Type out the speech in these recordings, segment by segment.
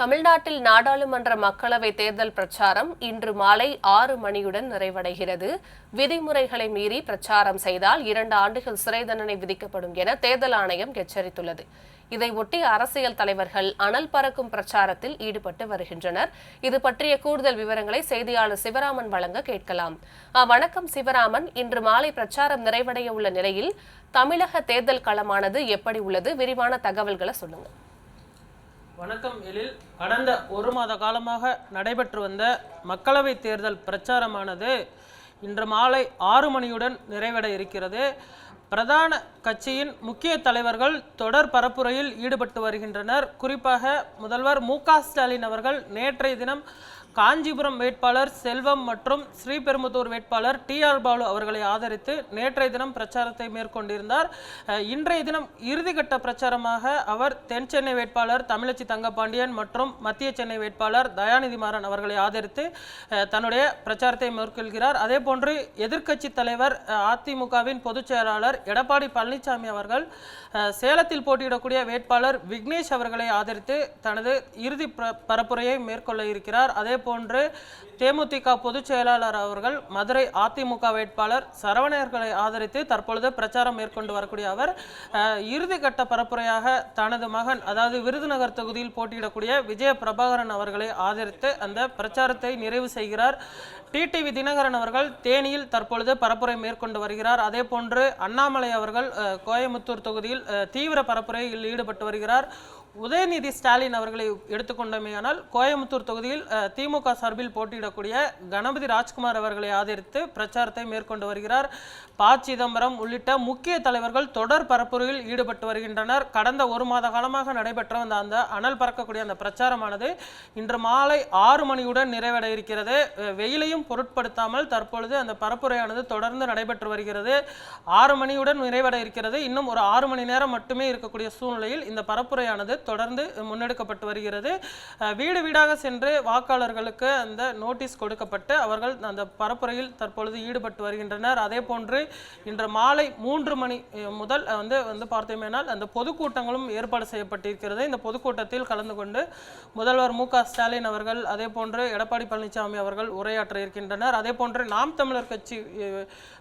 தமிழ்நாட்டில் நாடாளுமன்ற மக்களவை தேர்தல் பிரச்சாரம் இன்று மாலை ஆறு மணியுடன் நிறைவடைகிறது. விதிமுறைகளை மீறி பிரச்சாரம் செய்தால் இரண்டு ஆண்டுகள் சிறை தண்டனை விதிக்கப்படும் என தேர்தல் ஆணையம் எச்சரித்துள்ளது. இதையொட்டி அரசியல் தலைவர்கள் அனல் பறக்கும் பிரச்சாரத்தில் ஈடுபட்டு வருகின்றனர். இது பற்றிய கூடுதல் விவரங்களை செய்தியாளர் சிவராமன் வழங்க கேட்கலாம். வணக்கம் சிவராமன். இன்று மாலை பிரச்சாரம் நிறைவடைய உள்ள நிலையில் தமிழக தேர்தல் களமானது எப்படி உள்ளது? விரிவான தகவல்களை சொல்லுங்கள் வணக்கம் எழில். கடந்த ஒரு மாத காலமாக நடைபெற்று வந்த மக்களவைத் தேர்தல் பிரச்சாரமானது இன்று மாலை ஆறு மணியுடன் நிறைவட இருக்கிறது. பிரதான கட்சியின் முக்கிய தலைவர்கள் தொடர் பரப்புரையில் ஈடுபட்டு வருகின்றனர். குறிப்பாக முதல்வர் மு ஸ்டாலின் அவர்கள் நேற்றைய தினம் காஞ்சிபுரம் வேட்பாளர் செல்வம் மற்றும் ஸ்ரீபெரும்புத்தூர் வேட்பாளர் டி ஆர் பாலு அவர்களை ஆதரித்து நேற்றைய தினம் பிரச்சாரத்தை மேற்கொண்டிருந்தார். இன்றைய தினம் இறுதிக்கட்ட பிரச்சாரமாக அவர் தென் சென்னை வேட்பாளர் தமிழச்சி தங்கபாண்டியன் மற்றும் மத்திய சென்னை வேட்பாளர் தயாநிதி மாறன் அவர்களை ஆதரித்து தன்னுடைய பிரச்சாரத்தை மேற்கொள்கிறார். அதே போன்று எதிர்க்கட்சி தலைவர் அதிமுகவின் பொதுச் செயலாளர் எடப்பாடி பழனிசாமி அவர்கள் சேலத்தில் போட்டியிடக்கூடிய வேட்பாளர் விக்னேஷ் அவர்களை ஆதரித்து தனது இறுதி பர- பரப்புரையை மேற்கொள்ள இருக்கிறார். அதே போன்று தேமுதிக பொதுச் செயலாளர் அவர்கள் மதுரை அதிமுக வேட்பாளர் சரவணர்களை ஆதரித்து தற்பொழுது பிரச்சாரம் மேற்கொண்டு வரக்கூடிய அவர் இறுதிக்கட்ட பரப்புரையாக தனது மகன் அதாவது விருதுநகர் தொகுதியில் போட்டியிடக்கூடிய விஜய பிரபாகரன் அவர்களை ஆதரித்து அந்த பிரச்சாரத்தை நிறைவு செய்கிறார். டிடிவி தினகரன் அவர்கள் தேனியில் தற்பொழுது பரப்புரை மேற்கொண்டு வருகிறார். அதே போன்று அண்ணாமலை அவர்கள் கோயமுத்தூர் தொகுதியில் தீவிர பரப்புரையில் ஈடுபட்டு வருகிறார். உதயநிதி ஸ்டாலின் அவர்களை எடுத்துக்கொண்டமையானால் கோயம்புத்தூர் தொகுதியில் திமுக சார்பில் போட்டியிடக்கூடிய கணபதி ராஜ்குமார் அவர்களை ஆதரித்து பிரச்சாரத்தை மேற்கொண்டு வருகிறார். ப. சிதம்பரம் உள்ளிட்ட முக்கிய தலைவர்கள் தொடர் பரப்புரையில் ஈடுபட்டு வருகின்றனர். கடந்த ஒரு மாத காலமாக நடைபெற்ற அந்த அந்த அனல் பறக்கக்கூடிய அந்த பிரச்சாரமானது இன்று மாலை ஆறு மணியுடன் நிறைவட இருக்கிறது. வெயிலையும் பொருட்படுத்தாமல் தற்பொழுது அந்த பரப்புரையானது தொடர்ந்து நடைபெற்று வருகிறது. ஆறு மணியுடன் நிறைவட இருக்கிறது. இன்னும் ஒரு ஆறு மணி நேரம் மட்டுமே இருக்கக்கூடிய சூழ்நிலையில் இந்த பரப்புரையானது தொடர்ந்து முன்னெடுக்கப்பட்டு வருகிறது. வீடு வீடாக சென்று வாக்காளர்களுக்கு அந்த நோட்டீஸ் கொடுக்கப்பட்டு அவர்கள் அந்த பரப்புரையில் தற்பொழுது ஈடுபட்டு வருகின்றனர். அதே போன்று இன்று மாலை மூன்று மணி முதல் வந்து வந்து பார்த்தோமேனால் அந்த பொதுக்கூட்டங்களும் ஏற்பாடு செய்யப்பட்டிருக்கிறது. இந்த பொதுக்கூட்டத்தில் கலந்து கொண்டு முதல்வர் மு க ஸ்டாலின் அவர்கள் அதே போன்று எடப்பாடி பழனிசாமி அவர்கள் உரையாற்ற இருக்கின்றனர். அதே போன்று நாம் தமிழர் கட்சி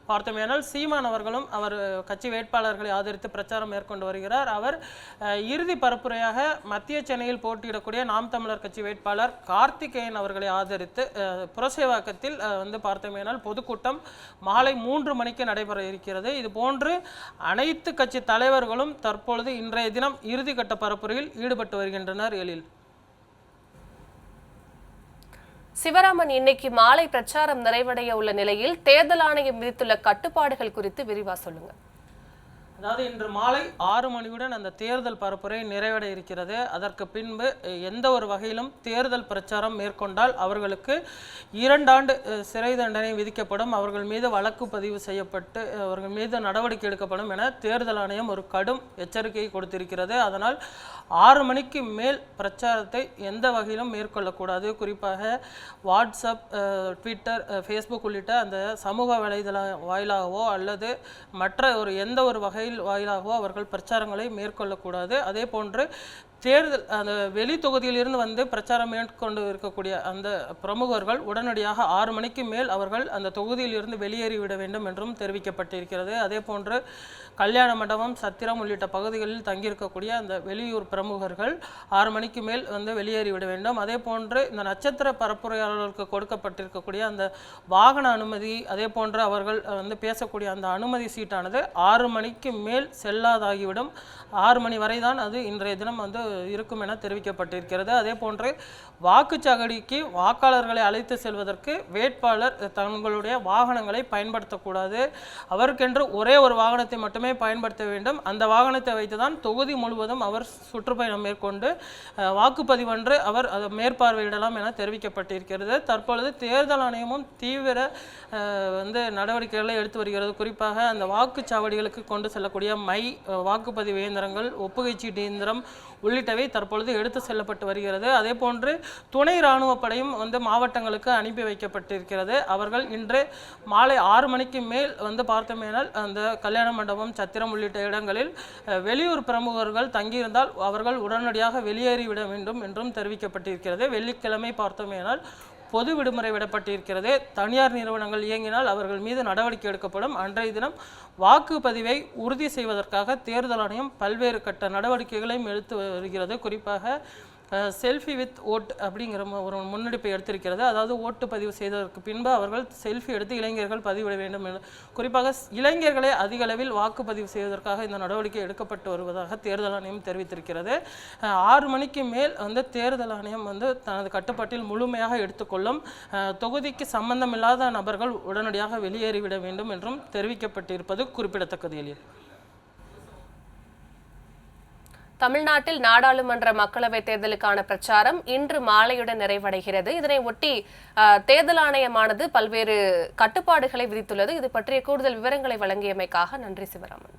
பார்த்தோமேனால் சீமான் அவர்களும் அவர் கட்சி வேட்பாளர்களை ஆதரித்து பிரச்சாரம் மேற்கொண்டு வருகிறார். அவர் இறுதி பரப்புரையாக மத்திய சென்னையில் போட்டியிடக்கூடிய நாம் தமிழர் கட்சி வேட்பாளர் கார்த்திகேயன் அவர்களை ஆதரித்து புரசேவாக்கத்தில் வந்து பார்த்தோமேனால் பொதுக்கூட்டம் மாலை மூன்று மணிக்கு நடைபெற இருக்கிறது. இது போன்று அனைத்து கட்சி தலைவர்களும் தற்பொழுது இன்றைய தினம் இறுதிக்கட்ட பரப்புரையில் ஈடுபட்டு வருகின்றனர். எழில். சிவராமன் இன்னைக்கு மாலை பிரச்சாரம் நிறைவடைய உள்ள நிலையில் தேர்தல் ஆணையம் விதித்துள்ள கட்டுப்பாடுகள் குறித்து விரிவா சொல்லுங்கள் அதாவது இன்று மாலை ஆறு மணியுடன் அந்த தேர்தல் பரப்புரை நிறைவடைய இருக்கிறது. அதற்கு பின்பு எந்த ஒரு வகையிலும் தேர்தல் பிரச்சாரம் மேற்கொண்டால் அவர்களுக்கு இரண்டாண்டு சிறை தண்டனை விதிக்கப்படும். அவர்கள் மீது வழக்கு பதிவு செய்யப்பட்டு அவர்கள் மீது நடவடிக்கை எடுக்கப்படும் என தேர்தல் ஆணையம் ஒரு கடும் எச்சரிக்கையை கொடுத்திருக்கிறது. அதனால் ஆறு மணிக்கு மேல் பிரச்சாரத்தை எந்த வகையிலும் மேற்கொள்ளக்கூடாது. குறிப்பாக வாட்ஸ்அப் ட்விட்டர் ஃபேஸ்புக் உள்ளிட்ட அந்த சமூக வலைதள வாயிலாகவோ அல்லது மற்ற ஒரு எந்த ஒரு வகையில் வாயிலாகவோ அவர்கள் பிரச்சாரங்களை மேற்கொள்ளக்கூடாது. அதே போன்று தேர்தல் அந்த வெளி தொகுதியிலிருந்து வந்து பிரச்சாரம் மேற்கொண்டு இருக்கக்கூடிய அந்த பிரமுகர்கள் உடனடியாக ஆறு மணிக்கு மேல் அவர்கள் அந்த தொகுதியிலிருந்து வெளியேறிவிட வேண்டும் என்றும் தெரிவிக்கப்பட்டிருக்கிறது. அதே போன்று கல்யாண மண்டபம் சத்திரம் உள்ளிட்ட பகுதிகளில் தங்கியிருக்கக்கூடிய அந்த வெளியூர் பிரமுகர்கள் ஆறு மணிக்கு மேல் வந்து வெளியேறிவிட வேண்டும். அதே போன்று இந்த நட்சத்திர பரப்புரையாளர்களுக்கு கொடுக்கப்பட்டிருக்கக்கூடிய அந்த வாகன அனுமதி அதே போன்று அவர்கள் வந்து பேசக்கூடிய அந்த அனுமதி சீட்டானது ஆறு மணிக்கு மேல் செல்லாதாகிவிடும். ஆறு மணி வரை தான் அது இன்றைய தினம் வந்து இருக்கும் என தெரிவிக்கப்பட்டிருக்கிறது. அதே போன்று வாக்குச்சாவடிக்கு வாக்காளர்களை அழைத்து செல்வதற்கு வேட்பாளர் தங்களுடைய வாகனங்களை பயன்படுத்தக்கூடாது. அவருக்கென்று ஒரே ஒரு வாகனத்தை மட்டுமே பயன்படுத்த வேண்டும். அந்த வாகனத்தை வைத்து தான் தொகுதி முழுவதும் அவர் சுற்றுப்பயணம் மேற்கொண்டு வாக்குப்பதிவன்று அவர் அதை மேற்பார்வையிடலாம் என தெரிவிக்கப்பட்டிருக்கிறது. தற்பொழுது தேர்தல் ஆணையமும் தீவிர வந்து நடவடிக்கைகளை எடுத்து வருகிறது. குறிப்பாக அந்த வாக்குச்சாவடிகளுக்கு கொண்டு செல்லக்கூடிய மை வாக்குப்பதிவு இயந்திரங்கள் ஒப்புகைச் சீட்டு இயந்திரம் உள்ளிட்டவை தற்பொழுது எடுத்து செல்லப்பட்டு வருகிறது. அதே போன்று துணை இராணுவ படையும் வந்து மாவட்டங்களுக்கு அனுப்பி வைக்கப்பட்டிருக்கிறது. அவர்கள் இன்று மாலை ஆறு மணிக்கு மேல் வந்து பார்த்தோமேனால் அந்த கல்யாண மண்டபம் சத்திரம் உள்ளிட்ட இடங்களில் வெளியூர் பிரமுகர்கள் தங்கியிருந்தால் அவர்கள் உடனடியாக வெளியேறிவிட வேண்டும் என்றும் தெரிவிக்கப்பட்டிருக்கிறது. வெள்ளிக்கிழமை பார்த்தோமேனால் பொது விடுமுறை விடப்பட்டிருக்கிறது. தனியார் நிறுவனங்கள் இயங்கினால் அவர்கள் மீது நடவடிக்கை எடுக்கப்படும். அன்றைய தினம் வாக்குப்பதிவை உறுதி செய்வதற்காக தேர்தல் ஆணையம் பல்வேறு கட்ட நடவடிக்கைகளையும் எடுத்து வருகிறது. குறிப்பாக செல்ஃபி வித் ஓட் அப்படிங்கிற ஒரு முன்னெடுப்பை எடுத்திருக்கிறது. அதாவது ஓட்டு பதிவு செய்ததற்கு பின்பு அவர்கள் செல்ஃபி எடுத்து இளைஞர்கள் பதிவிட வேண்டும் என குறிப்பாக இளைஞர்களை அதிக அளவில் வாக்குப்பதிவு செய்வதற்காக இந்த நடவடிக்கை எடுக்கப்பட்டு வருவதாக தேர்தல் ஆணையம் தெரிவித்திருக்கிறது. ஆறு மணிக்கு மேல் வந்து தேர்தல் ஆணையம் வந்து தனது கட்டுப்பாட்டில் முழுமையாக எடுத்துக்கொள்ளும் தொகுதிக்கு சம்பந்தமில்லாத நபர்கள் உடனடியாக வெளியேறிவிட வேண்டும் என்றும் தெரிவிக்கப்பட்டிருப்பது குறிப்பிடத்தக்கது எளிய தமிழ்நாட்டில் நாடாளுமன்ற மக்களவைத் தேர்தலுக்கான பிரச்சாரம் இன்று மாலையுடன் நிறைவடைகிறது. இதனை ஒட்டி தேர்தல் ஆணையமானது பல்வேறு கட்டுப்பாடுகளை விதித்துள்ளது. இது பற்றிய கூடுதல் விவரங்களை வழங்கியமைக்காக நன்றி சிவராமன்.